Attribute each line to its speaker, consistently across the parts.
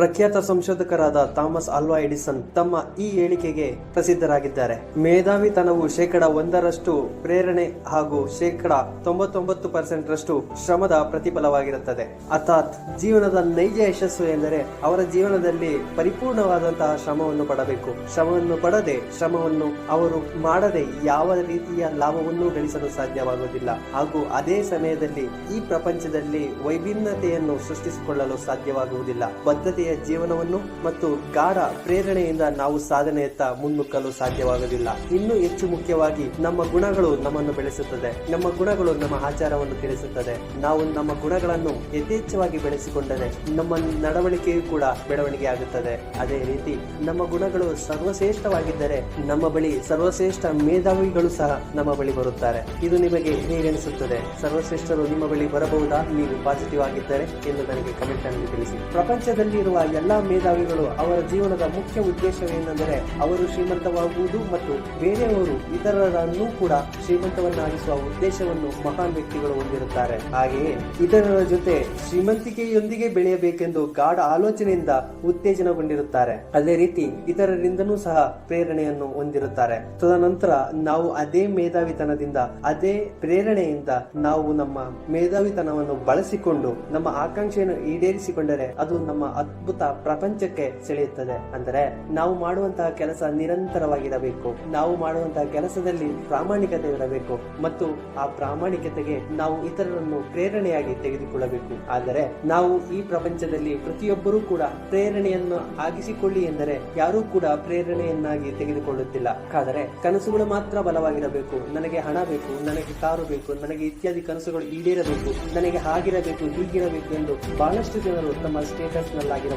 Speaker 1: ಪ್ರಖ್ಯಾತ ಸಂಶೋಧಕರಾದ ಥಾಮಸ್ ಆಲ್ವಾ ಎಡಿಸನ್ ತಮ್ಮ ಈ ಹೇಳಿಕೆಗೆ ಪ್ರಸಿದ್ಧರಾಗಿದ್ದಾರೆ. ಮೇಧಾವಿತನವು ಶೇಕಡ ಒಂದರಷ್ಟು ಪ್ರೇರಣೆ ಹಾಗೂ ಶೇಕಡ ತೊಂಬತ್ತೊಂಬತ್ತು ಪರ್ಸೆಂಟ್ ರಷ್ಟು ಶ್ರಮದ ಪ್ರತಿಫಲವಾಗಿರುತ್ತದೆ. ಅರ್ಥಾತ್ ಜೀವನದ ನೈಜ ಯಶಸ್ಸು ಎಂದರೆ ಅವರ ಜೀವನದಲ್ಲಿ ಪರಿಪೂರ್ಣವಾದಂತಹ ಶ್ರಮವನ್ನು ಪಡಬೇಕು. ಶ್ರಮವನ್ನು ಪಡದೆ ಶ್ರಮವನ್ನು ಅವರು ಮಾಡದೆ ಯಾವ ರೀತಿಯ ಲಾಭವನ್ನು ಗಳಿಸಲು ಸಾಧ್ಯವಾಗುವುದಿಲ್ಲ. ಹಾಗೂ ಅದೇ ಸಮಯದಲ್ಲಿ ಈ ಪ್ರಪಂಚದಲ್ಲಿ ವೈಭಿನ್ನತೆಯನ್ನು ಸೃಷ್ಟಿಸಿಕೊಳ್ಳಲು ಸಾಧ್ಯವಾಗುವುದಿಲ್ಲ. ಬದ್ಧತೆಯ ಜೀವನವನ್ನು ಮತ್ತು ಗಾಢ ಪ್ರೇರಣೆಯಿಂದ ನಾವು ಸಾಧನೆಯತ್ತ ಮುನ್ನುಗ್ಗಲು ಸಾಧ್ಯವಾಗುವುದಿಲ್ಲ ಇನ್ನೂ ಹೆಚ್ಚು ಮುಖ್ಯವಾಗಿ ನಮ್ಮ ಗುಣಗಳು ನಮ್ಮನ್ನು ಬೆಳೆಸುತ್ತದೆ. ನಮ್ಮ ಗುಣಗಳು ನಮ್ಮ ಆಚಾರವನ್ನು ತಿಳಿಸುತ್ತದೆ. ನಾವು ನಮ್ಮ ಗುಣಗಳನ್ನು ಯಥೇಚ್ಛವಾಗಿ ಬೆಳೆಸಿಕೊಂಡರೆ ನಮ್ಮ ನಡವಳಿಕೆಯೂ ಕೂಡ ಬೆಳವಣಿಗೆ ಆಗುತ್ತದೆ. ಅದೇ ರೀತಿ ನಮ್ಮ ಗುಣಗಳು ಸರ್ವಶ್ರೇಷ್ಠವಾಗಿದ್ದರೆ ನಮ್ಮ ಬಳಿ ಸರ್ವಶ್ರೇಷ್ಠ ಮೇಧಾವಿಗಳು ಸಹ ನಮ್ಮ ಬಳಿ ಬರುತ್ತಾರೆ. ಇದು ನಿಮಗೆ ಹೇಗನಿಸುತ್ತದೆ ಸರ್ವಶ್ರೇಷ್ಠರು ನಿಮ್ಮ ಬಳಿ ಬರಬಹುದಾ? ನೀವು ಪಾಸಿಟಿವ್ ಆಗಿದ್ದರೆ ಎಂದು ನನಗೆ ಕಮೆಂಟ್ ಅನ್ನು ತಿಳಿಸಿ. ಪ್ರಪಂಚದಲ್ಲಿರುವ ಎಲ್ಲಾ ಮೇಧಾವಿಗಳು ಅವರ ಜೀವನದ ಮುಖ್ಯ ಉದ್ದೇಶವೇನೆಂದರೆ ಅವರು ಶ್ರೀಮಂತವಾಗುವುದು ಮತ್ತು ಬೇರೆಯವರು ಇತರರನ್ನು ಕೂಡ ಶ್ರೀಮಂತವನ್ನಾಗಿಸುವ ಉದ್ದೇಶವನ್ನು ಮಹಾನ್ ವ್ಯಕ್ತಿಗಳು ಹೊಂದಿರುತ್ತಾರೆ. ಹಾಗೆಯೇ ಇತರರ ಜೊತೆ ಶ್ರೀಮಂತಿಕೆಯೊಂದಿಗೆ ಬೆಳೆಯಬೇಕೆಂದು ಗಾಢ ಆಲೋಚನೆಯಿಂದ ಉತ್ತೇಜನಗೊಂಡಿರುತ್ತಾರೆ. ಅದೇ ರೀತಿ ಇತರರಿಂದನೂ ಸಹ ಪ್ರೇರಣೆಯನ್ನು ಹೊಂದಿರುತ್ತಾರೆ. ತದನಂತರ ನಾವು ಅದೇ ಮೇಧಾವಿತನದಿಂದ, ಅದೇ ಪ್ರೇರಣೆಯಿಂದ ನಾವು ನಮ್ಮ ಮೇಧಾವಿತನವನ್ನು ಬಳಸಿಕೊಂಡು ನಮ್ಮ ಆಕಾಂಕ್ಷೆಯನ್ನು ಈಡೇರಿಸಿಕೊಂಡರೆ ಅದು ನಮ್ಮ ಅದ್ಭುತ ಪ್ರಪಂಚಕ್ಕೆ ಸೆಳೆಯುತ್ತದೆ. ಅಂದರೆ ನಾವು ಮಾಡುವಂತಹ ಕೆಲಸ ನಿರಂತರವಾಗಿರಬೇಕು. ನಾವು ಮಾಡುವಂತಹ ಕೆಲಸದಲ್ಲಿ ಪ್ರಾಮಾಣಿಕತೆ ಇರಬೇಕು. ಮತ್ತು ಆ ಪ್ರಾಮಾಣಿಕತೆಗೆ ನಾವು ಇತರರನ್ನು ಪ್ರೇರಣೆಯಾಗಿ ತೆಗೆದುಕೊಳ್ಳಬೇಕು. ಆದರೆ ನಾವು ಈ ಪ್ರಪಂಚದಲ್ಲಿ ಪ್ರತಿಯೊಬ್ಬರೂ ಕೂಡ ಪ್ರೇರಣೆಯನ್ನು ಆಗಿಸಿಕೊಳ್ಳಿ ಎಂದರೆ ಯಾರೂ ಕೂಡ ಪ್ರೇರಣೆಯನ್ನಾಗಿ ತೆಗೆದುಕೊಳ್ಳುತ್ತಿಲ್ಲ. ಆದರೆ ಕನಸುಗಳು ಮಾತ್ರ ಬಲವಾಗಿರಬೇಕು. ನನಗೆ ಹಣ ಬೇಕು, ನನಗೆ ಕಾರು ಬೇಕು, ನನಗೆ ಇತ್ಯಾದಿ ಕನಸುಗಳು ಈಡೇರಬೇಕು, ನನಗೆ ಹಾಗಿರಬೇಕು, ಹೀಗಿರಬೇಕು ಎಂದು ಬಹಳಷ್ಟು ಜನರು ತಮ್ಮ ಸ್ಟೇಟಸ್ ನಲ್ಲಾಗಿರಬಹುದು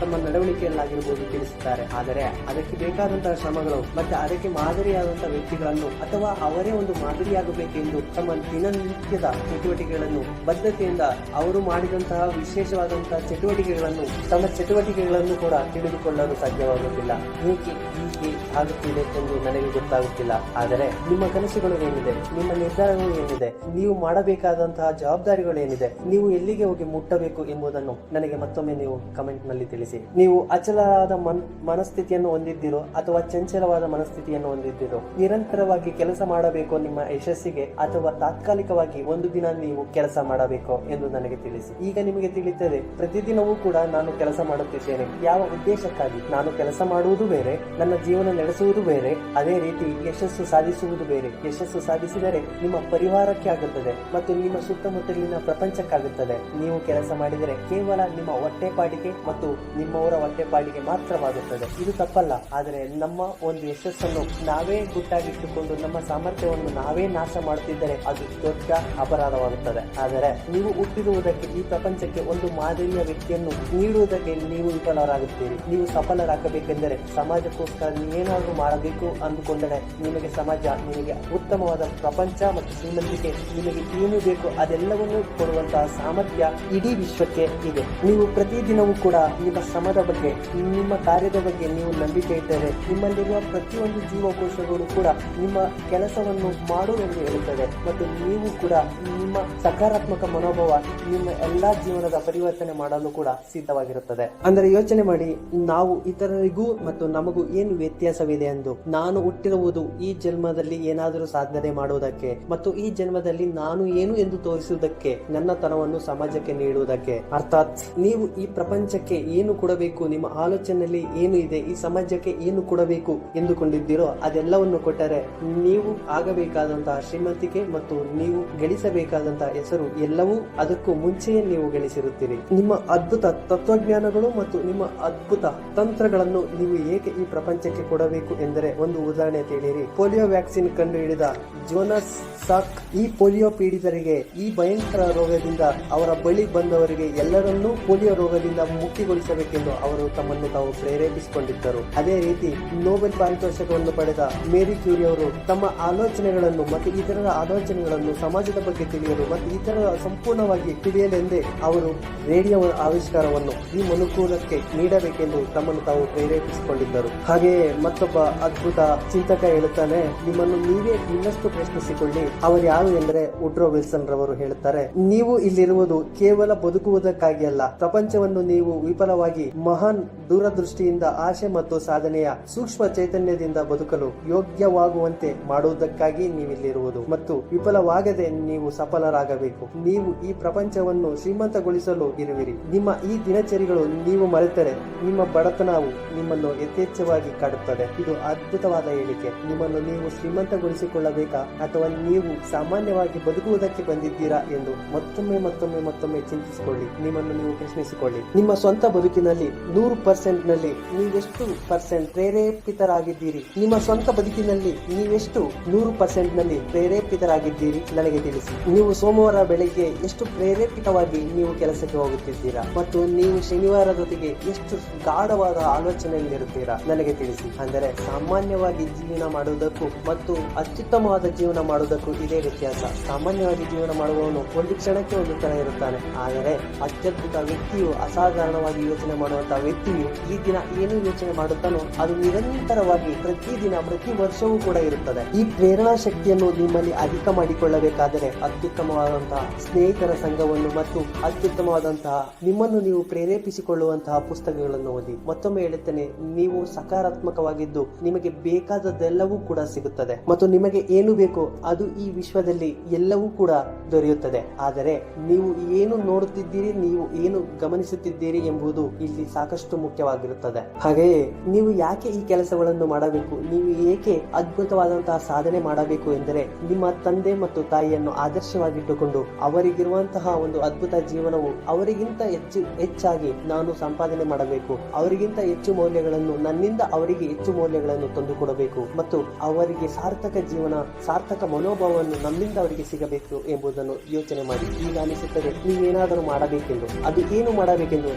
Speaker 1: ತಮ್ಮ ನಡವಳಿಕೆಯಲ್ಲಾಗಿರಬಹುದು ತಿಳಿಸುತ್ತಾರೆ. ಆದರೆ ಅದಕ್ಕೆ ಬೇಕಾದಂತಹ ಶ್ರಮಗಳು ಮತ್ತೆ ಅದಕ್ಕೆ ಮಾದರಿಯಾದಂತಹ ವ್ಯಕ್ತಿಗಳನ್ನು ಅಥವಾ ಅವರೇ ಒಂದು ಮಾದರಿಯಾಗಬೇಕೆಂದು ತಮ್ಮ ದಿನನಿತ್ಯದ ಚಟುವಟಿಕೆಗಳನ್ನು, ಬದ್ಧತೆಯಿಂದ ಅವರು ಮಾಡಿದಂತಹ ವಿಶೇಷವಾದಂತಹ ಚಟುವಟಿಕೆಗಳನ್ನು, ತಮ್ಮ ಚಟುವಟಿಕೆಗಳನ್ನು ಕೂಡ ತಿಳಿದುಕೊಳ್ಳಲು ಸಾಧ್ಯವಾಗುತ್ತಿಲ್ಲ. ಏಕೆ, ಹೀಗೆ ಆಗುತ್ತಿದೆ ಎಂದು ನನಗೆ ಗೊತ್ತಾಗುತ್ತಿಲ್ಲ. ಆದರೆ ನಿಮ್ಮ ಕನಸುಗಳು ಏನಿದೆ? ನಿಮ್ಮ ನಿರ್ಧಾರಗಳು ಏನಿದೆ? ನೀವು ಮಾಡಬೇಕಾದಂತಹ ಜವಾಬ್ದಾರಿಗಳು ಏನಿದೆ? ನೀವು ಎಲ್ಲಿಗೆ ಹೋಗಿ ಮುಟ್ಟಬೇಕು ಎಂಬುದನ್ನು ನನಗೆ ಮತ್ತೊಮ್ಮೆ ನೀವು ಕಮೆಂಟ್ ನಲ್ಲಿ ತಿಳಿಸಿ. ನೀವು ಅಚಲವಾದ ಮನ್, ಮನಸ್ಥಿತಿಯನ್ನು ಹೊಂದಿದ್ದೀರೋ ಅಥವಾ ಚಂಚಲವಾದ ಮನಸ್ಥಿತಿಯನ್ನು ಹೊಂದಿದ್ದೀರೋ, ನಿರಂತರವಾಗಿ ಕೆಲಸ ಮಾಡಬೇಕು ನಿಮ್ಮ ಯಶಸ್ಸಿಗೆ ಅಥವಾ ತಾತ್ಕಾಲಿಕವಾಗಿ ಒಂದು ದಿನ ನೀವು ಕೆಲಸ ಮಾಡಬೇಕು ಎಂದು ನನಗೆ ತಿಳಿಸಿ. ಈಗ ನಿಮಗೆ ತಿಳಿಯುತ್ತದೆ, ಪ್ರತಿದಿನವೂ ಕೂಡ ನಾನು ಕೆಲಸ ಮಾಡುತ್ತಿದ್ದೇನೆ. ಯಾವ ಉದ್ದೇಶಕ್ಕಾಗಿ? ನಾನು ಕೆಲಸ ಮಾಡುವುದು ಬೇರೆ, ನನ್ನ ಜೀವನ ನಡೆಸುವುದು ಬೇರೆ, ಅದೇ ರೀತಿ ಯಶಸ್ಸು ಸಾಧಿಸುವುದು ಬೇರೆ. ಯಶಸ್ಸು ಸಾಧಿಸಿದರೆ ನಿಮ್ಮ ಪರಿವಾರಕ್ಕೆ ಆಗುತ್ತದೆ ಮತ್ತು ನಿಮ್ಮ ಸುತ್ತಮುತ್ತಲಿನ ಪ್ರಪಂಚಕ್ಕಾಗುತ್ತದೆ. ನೀವು ಕೆಲಸ ಮಾಡಿದರೆ ಕೇವಲ ನಿಮ್ಮ ಹೊಟ್ಟೆಪಾಡಿಗೆ ಮತ್ತು ನಿಮ್ಮವರ ಹೊಟ್ಟೆಪಾಡಿಗೆ ಮಾತ್ರವಾಗುತ್ತದೆ. ಇದು ತಪ್ಪಲ್ಲ. ಆದರೆ ನಮ್ಮ ಒಂದು ಯಶಸ್ಸನ್ನು ನಾವೇ ಗುಟ್ಟಾಗಿಟ್ಟುಕೊಂಡು ನಮ್ಮ ಸಾಮರ್ಥ್ಯವನ್ನು ನಾವೇ ನಾಶ ಮಾಡುತ್ತಿದ್ದರೆ ಅದು ದೊಡ್ಡ ಅಪರಾಧವಾಗುತ್ತದೆ. ಆದರೆ ನೀವು ಹುಟ್ಟಿರುವುದಕ್ಕೆ ಈ ಪ್ರಪಂಚಕ್ಕೆ ಒಂದು ಮಾದರಿಯ ವ್ಯಕ್ತಿಯನ್ನು ನೀಡುವುದಕ್ಕೆ ನೀವು ವಿಫಲರಾಗುತ್ತೀರಿ. ನೀವು ಸಫಲರಾಗಬೇಕೆಂದರೆ ಸಮಾಜಕ್ಕೋಸ್ಕರ ನೀವೇನಾದರೂ ಮಾಡಬೇಕು ಅಂದುಕೊಂಡರೆ ನಿಮಗೆ ಸಮಾಜ ನಿಮಗೆ ಉತ್ತಮವಾದ ಪ್ರಪಂಚ ಮತ್ತು ಶ್ರೀಮಂತಿಕೆ ನಿಮಗೆ ಏನು ಬೇಕು ಅದೆಲ್ಲವನ್ನೂ ಕೊಡುವಂತಹ ಸಾಮರ್ಥ್ಯ ಇಡೀ ವಿಶ್ವಕ್ಕೆ ಇದೆ. ನೀವು ಪ್ರತಿದಿನವೂ ಕೂಡ ನಿಮ್ಮ ಶ್ರಮದ ಬಗ್ಗೆ, ನಿಮ್ಮ ಕಾರ್ಯದ ಬಗ್ಗೆ ನೀವು ನಂಬಿಕೆ ಇದ್ದರೆ, ನಿಮ್ಮಲ್ಲಿರುವ ಪ್ರತಿಯೊಂದು ಜೀವಕೋಶಗಳು ಕೂಡ ನಿಮ್ಮ ಕೆಲಸವನ್ನು ಮಾಡು ಹೇಳುತ್ತದೆ ಮತ್ತು ನೀವು ಕೂಡ ನಿಮ್ಮ ಸಕಾರಾತ್ಮಕ ಮನೋಭಾವ ನಿಮ್ಮ ಎಲ್ಲಾ ಜೀವನದ ಪರಿವರ್ತನೆ ಮಾಡಲು ಕೂಡ ಸಿದ್ಧವಾಗಿರುತ್ತದೆ. ಅಂದರೆ ಯೋಚನೆ ಮಾಡಿ, ನಾವು ಇತರರಿಗೂ ಮತ್ತು ನಮಗೂ ಏನು ವ್ಯತ್ಯಾಸವಿದೆ ಎಂದು. ನಾನು ಹುಟ್ಟಿರುವುದು ಈ ಜನ್ಮದಲ್ಲಿ ಏನಾದರೂ ಸಾಧನೆ ಮಾಡುವುದಕ್ಕೆ, ಮತ್ತು ಈ ಜನ್ಮದಲ್ಲಿ ನಾನು ಏನು ಎಂದು ತೋರಿಸುವುದಕ್ಕೆ, ನನ್ನ ತನವನ್ನು ಸಮಾಜಕ್ಕೆ ನೀಡುವುದಕ್ಕೆ. ಅರ್ಥಾತ್, ನೀವು ಈ ಪ್ರಪಂಚಕ್ಕೆ ಏನು ಕೊಡಬೇಕು, ನಿಮ್ಮ ಆಲೋಚನೆಯಲ್ಲಿ ಏನು ಇದೆ, ಈ ಸಮಾಜಕ್ಕೆ ಏನು ಕೊಡಬೇಕು ಎಂದುಕೊಂಡಿದ್ದೀರೋ ಅದೆಲ್ಲವನ್ನು ಕೊಟ್ಟರೆ ನೀವು ಆಗಬೇಕಾದಂತಹ ಶ್ರೀಮಂತಿಕೆ ಮತ್ತು ನೀವು ಗಳಿಸಬೇಕಾದಂತಹ ಹೆಸರು ಎಲ್ಲವೂ ಅದಕ್ಕೂ ಮುಂಚೆಯೇ ನೀವು ಗಳಿಸಿರುತ್ತೀರಿ. ನಿಮ್ಮ ಅದ್ಭುತ ತತ್ವಜ್ಞಾನಗಳು ಮತ್ತು ನಿಮ್ಮ ಅದ್ಭುತ ತಂತ್ರಗಳನ್ನು ನೀವು ಏಕೆ ಈ ಪ್ರಪಂಚಕ್ಕೆ ಕೊಡಬೇಕು ಎಂದರೆ ಒಂದು ಉದಾಹರಣೆ ತಿಳಿಯಿರಿ ಪೋಲಿಯೋ ವ್ಯಾಕ್ಸಿನ್ ಕಂಡುಹಿಡಿದ ಜೋನಸ್ ಸಾಕ್ ಈ ಪೋಲಿಯೋ ಪೀಡಿತರಿಗೆ ಈ ಭಯಂಕರ ರೋಗದಿಂದ ಅವರ ಬಳಿ ಬಂದವರಿಗೆ ಎಲ್ಲರನ್ನೂ ಪೋಲಿಯೋ ರೋಗದಿಂದ ಮುಕ್ತಿಗೊಳಿಸಬೇಕೆಂದು ಅವರು ತಮ್ಮನ್ನು ತಾವು ಪ್ರೇರೇಪಿಸಿಕೊಂಡಿದ್ದರು. ಅದೇ ರೀತಿ ನೋಬೆಲ್ ಪಾರಿತೋಷಕವನ್ನು ಪಡೆದ ಮೇರಿ ಕ್ಯೂರಿ ಅವರು ತಮ್ಮ ಆಲೋಚನೆಗಳನ್ನು ಮತ್ತು ಇತರರ ಆಲೋಚನೆಗಳನ್ನು ಸಮಾಜದ ಬಗ್ಗೆ ತಿಳಿಯಲು ಮತ್ತು ಇತರರ ಸಂಪೂರ್ಣವಾಗಿ ತಿಳಿಯಲೆಂದೇ ಅವರು ರೇಡಿಯೋ ಆವಿಷ್ಕಾರವನ್ನು ಈ ಮನುಕೂಲಕ್ಕೆ ನೀಡಬೇಕೆಂದು ತಮ್ಮನ್ನು ತಾವು ಪ್ರೇರೇಪಿಸಿಕೊಂಡಿದ್ದರು. ಹಾಗೆಯೇ ಮತ್ತೊಬ್ಬ ಅದ್ಭುತ ಚಿಂತಕ ಹೇಳುತ್ತಾನೆ, ನಿಮ್ಮನ್ನು ನೀವೇ ಇನ್ನಷ್ಟು ಪ್ರಶ್ನಿಸಿಕೊಳ್ಳಿ. ಅವರು ಯಾರು ಎಂದರೆ ಉಡ್ರೋ ವಿಲ್ಸನ್ ರವರು ಹೇಳುತ್ತಾರೆ, ನೀವು ಇಲ್ಲಿರುವುದು ಕೇವಲ ಬದುಕುವುದಕ್ಕಾಗಿ ಅಲ್ಲ, ಪ್ರಪಂಚವನ್ನು ನೀವು ವಿಫಲವಾಗಿ ಮಹಾನ್ ದೂರದೃಷ್ಟಿಯಿಂದ ಆಶೆ ಮತ್ತು ಸಾಧನೆಯ ಸೂಕ್ಷ್ಮ ಚೈತನ್ಯದಿಂದ ಬದುಕಲು ಯೋಗ್ಯವಾಗುವಂತೆ ಮಾಡುವುದಕ್ಕಾಗಿ ನೀವಿಲ್ಲಿರುವುದು. ಮತ್ತು ವಿಫಲವಾಗದೆ ನೀವು ಸಫಲರಾಗಬೇಕು. ನೀವು ಈ ಪ್ರಪಂಚವನ್ನು ಶ್ರೀಮಂತಗೊಳಿಸಲು ಇರುವಿರಿ. ನಿಮ್ಮ ಈ ದಿನಚರಿಗಳು ನೀವು ಮರೆತರೆ, ನಿಮ್ಮ ಬಡತನವು ನಿಮ್ಮನ್ನು ಯಥೇಚ್ಛವಾಗಿ ಕಾಡುತ್ತದೆ. ಇದು ಅದ್ಭುತವಾದ ಹೇಳಿಕೆ. ನಿಮ್ಮನ್ನು ನೀವು ಶ್ರೀಮಂತಗೊಳಿಸಿಕೊಳ್ಳಬೇಕಾ? ಅಥವಾ ನೀವು ಸಾಮಾನ್ಯವಾಗಿ ಬದುಕುವುದಕ್ಕೆ ಬಂದಿದ್ದೀರಾ ಎಂದು ಮತ್ತೊಮ್ಮೆ ಮತ್ತೊಮ್ಮೆ ಮತ್ತೊಮ್ಮೆ ಚಿಂತಿಸಿಕೊಳ್ಳಿ. ನಿಮ್ಮನ್ನು ನೀವು ಪ್ರಶ್ನಿಸಿಕೊಳ್ಳಿ. ನಿಮ್ಮ ಸ್ವಂತ ಬದುಕಿನಲ್ಲಿ ನೂರು ಪರ್ಸೆಂಟ್ನಲ್ಲಿ ನೀವೆಷ್ಟು ಪರ್ಸೆಂಟ್ ಪ್ರೇರೇಪಿತರಾಗಿದ್ದೀರಿ? ನಿಮ್ಮ ಸ್ವಂತ ಬದುಕಿನಲ್ಲಿ ನೀವೆಷ್ಟು ನೂರು ಪರ್ಸೆಂಟ್ನಲ್ಲಿ ಪ್ರೇರೇಪಿತರಾಗಿದ್ದೀರಿ? ನನಗೆ ತಿಳಿಸಿ. ನೀವು ಸೋಮವಾರ ಬೆಳಗ್ಗೆ ಎಷ್ಟು ಪ್ರೇರೇಪಿತವಾಗಿ ನೀವು ಕೆಲಸಕ್ಕೆ ಹೋಗುತ್ತಿದ್ದೀರಾ? ಮತ್ತು ನೀವು ಶನಿವಾರದೊತ್ತಿಗೆ ಎಷ್ಟು ಗಾಢವಾದ ಆಲೋಚನೆಯಲ್ಲಿರುತ್ತೀರಾ? ನನಗೆ ತಿಳಿಸಿ. ಅಂದರೆ ಸಾಮಾನ್ಯವಾಗಿ ಜೀವನ ಮಾಡುವುದಕ್ಕೂ ಮತ್ತು ಅತ್ಯುತ್ತಮವಾದ ಜೀವನ ಮಾಡುವುದಕ್ಕೂ ಇದೇ ವ್ಯತ್ಯಾಸ. ಸಾಮಾನ್ಯವಾಗಿ ಜೀವನ ಮಾಡುವವನು ಒಂದು ಕ್ಷಣಕ್ಕೆ ಒಂದು ತರ ಇರುತ್ತಾನೆ. ಆದರೆ ಅತ್ಯದ್ಭುತ ವ್ಯಕ್ತಿಯು ಅಸಾಧಾರಣವಾಗಿ ಯೋಚನೆ ಮಾಡುವಂತಹ ವ್ಯಕ್ತಿಯು ಈ ದಿನ ಏನು ಯೋಚನೆ ಮಾಡುತ್ತಾನೋ ಅದು ನಿರಂತರವಾಗಿ ಪ್ರತಿದಿನ, ಪ್ರತಿ ವರ್ಷವೂ ಕೂಡ ಇರುತ್ತದೆ. ಈ ಪ್ರೇರಣಾ ಶಕ್ತಿಯನ್ನು ನಿಮ್ಮಲ್ಲಿ ಅಧಿಕ ಮಾಡಿಕೊಳ್ಳಬೇಕಾದರೆ ಅತ್ಯುತ್ತಮವಾದಂತಹ ಸ್ನೇಹಿತರ ಸಂಘವನ್ನು ಮತ್ತು ಅತ್ಯುತ್ತಮವಾದಂತಹ ನಿಮ್ಮನ್ನು ನೀವು ಪ್ರೇರೇಪಿಸಿಕೊಳ್ಳುವಂತಹ ಪುಸ್ತಕಗಳನ್ನು ಓದಿ. ಮತ್ತೊಮ್ಮೆ ಹೇಳುತ್ತೇನೆ, ನೀವು ಸಕಾರಾತ್ಮಕವಾಗಿದ್ದು ನಿಮಗೆ ಬೇಕಾದದ್ದೆಲ್ಲವೂ ಕೂಡ ಸಿಗುತ್ತದೆ ಮತ್ತು ನಿಮಗೆ ಏನು ಬೇಕೋ ಅದು ಈ ವಿಶ್ವದಲ್ಲಿ ಎಲ್ಲವೂ ಕೂಡ ದೊರೆಯುತ್ತದೆ. ಆದರೆ ನೀವು ಏನು ನೋಡುತ್ತಿದ್ದೀರಿ, ನೀವು ಏನು ಗಮನಿಸುತ್ತಿದ್ದೀರಿ ಎಂಬುದು ಇಲ್ಲಿ ಸಾಕಷ್ಟು ಮುಖ್ಯವಾಗಿರುತ್ತದೆ. ಹಾಗೆಯೇ ನೀವು ಯಾಕೆ ಈ ಕೆಲಸಗಳನ್ನು ಮಾಡಬೇಕು? ನೀವು ಏಕೆ ಅದ್ಭುತವಾದಂತಹ ಸಾಧನೆ ಮಾಡಬೇಕು ಎಂದರೆ ನಿಮ್ಮ ತಂದೆ ಮತ್ತು ತಾಯಿಯನ್ನು ಆದರ್ಶವಾಗಿಟ್ಟುಕೊಂಡು ಅವರಿಗಿರುವಂತಹ ಒಂದು ಅದ್ಭುತ ಜೀವನವು ಅವರಿಗಿಂತ ಹೆಚ್ಚು ಹೆಚ್ಚಾಗಿ ನಾನು ಸಂಪಾದನೆ ಮಾಡಬೇಕು. ಅವರಿಗಿಂತ ಹೆಚ್ಚು ಮೌಲ್ಯಗಳನ್ನು ನನ್ನಿಂದ ಅವರಿಗೆ ಹೆಚ್ಚು ಮೌಲ್ಯಗಳನ್ನು ತಂದುಕೊಡಬೇಕು ಮತ್ತು ಅವರಿಗೆ ಸಾರ್ಥಕ ಜೀವನ, ಸಾರ್ಥಕ ಮನೋಭಾವವನ್ನು ನಮ್ಮಿಂದ ಅವರಿಗೆ ಸಿಗಬೇಕು ಎಂಬುದನ್ನು ಯೋಚನೆ ಮಾಡಿ. ಈಗ ಅನಿಸುತ್ತದೆ, ನೀವೇನಾದರೂ ಮಾಡಬೇಕೆಂದು. ಅದು ಏನು ಮಾಡಬೇಕೆಂದು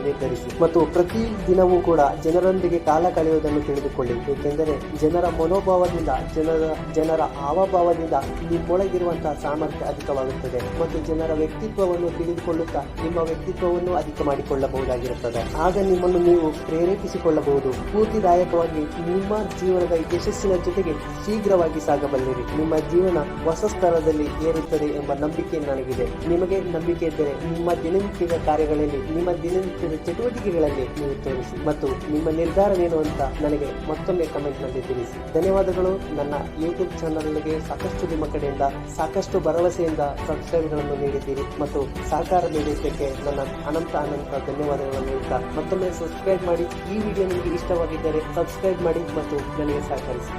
Speaker 1: ಮತ್ತು ಪ್ರತಿ ದಿನವೂ ಕೂಡ ಜನರೊಂದಿಗೆ ಕಾಲ ಕಳೆಯುವುದನ್ನು ತಿಳಿದುಕೊಳ್ಳಿ. ಏಕೆಂದರೆ ಜನರ ಮನೋಭಾವದಿಂದ, ಜನರ ಜನರ ಹಾವಭಾವದಿಂದ ನಿಮ್ಮೊಳಗಿರುವಂತಹ ಸಾಮರ್ಥ್ಯ ಅಧಿಕವಾಗುತ್ತದೆ. ಮತ್ತು ಜನರ ವ್ಯಕ್ತಿತ್ವವನ್ನು ತಿಳಿದುಕೊಳ್ಳುತ್ತಾ ನಿಮ್ಮ ವ್ಯಕ್ತಿತ್ವವನ್ನು ಅಧಿಕ ಮಾಡಿಕೊಳ್ಳಬಹುದಾಗಿರುತ್ತದೆ. ಆಗ ನಿಮ್ಮನ್ನು ನೀವು ಪ್ರೇರೇಪಿಸಿಕೊಳ್ಳಬಹುದು. ಸ್ಫೂರ್ತಿದಾಯಕವಾಗಿ ನಿಮ್ಮ ಜೀವನದ ಯಶಸ್ಸಿನ ಜೊತೆಗೆ ಶೀಘ್ರವಾಗಿ ಸಾಗಬಲ್ಲಿರಿ. ನಿಮ್ಮ ಜೀವನ ಹೊಸ ಸ್ಥಳದಲ್ಲಿ ಏರುತ್ತದೆ ಎಂಬ ನಂಬಿಕೆ ನನಗಿದೆ. ನಿಮಗೆ ನಂಬಿಕೆ ಇದ್ದರೆ ನಿಮ್ಮ ದಿನನಿತ್ಯದ ಕಾರ್ಯಗಳಲ್ಲಿ, ನಿಮ್ಮ ದಿನನಿತ್ಯದ ಚಟುವಟಿಕೆಗಳಲ್ಲಿ ನೀವು ತೋರಿಸಿ ಮತ್ತು ನಿಮ್ಮ ನಿರ್ಧಾರವೇನು ಅಂತ ನನಗೆ ಮತ್ತೊಮ್ಮೆ ಕಮೆಂಟ್ನಲ್ಲಿ ತಿಳಿಸಿ. ಧನ್ಯವಾದಗಳು. ನನ್ನ ಯೂಟ್ಯೂಬ್ ಚಾನಲ್ಗೆ ಸಾಕಷ್ಟು ನಿಮ್ಮ ಕಡೆಯಿಂದ ಸಾಕಷ್ಟು ಭರವಸೆಯಿಂದ ಸಬ್ಸ್ಕ್ರೈಬ್ಗಳನ್ನು ನೀಡಿದ್ದೀರಿ ಮತ್ತು ಸಹಕಾರ ನೀಡಿದ್ದಕ್ಕೆ ನನ್ನ ಅನಂತ ಅನಂತ ಧನ್ಯವಾದಗಳನ್ನು ನೀಡುತ್ತಾ ಮತ್ತೊಮ್ಮೆ ಸಬ್ಸ್ಕ್ರೈಬ್ ಮಾಡಿ. ಈ ವಿಡಿಯೋ ನಿಮಗೆ ಇಷ್ಟವಾಗಿದ್ದರೆ ಸಬ್ಸ್ಕ್ರೈಬ್ ಮಾಡಿ ಮತ್ತು ನನಗೆ ಸಹಕರಿಸಿ.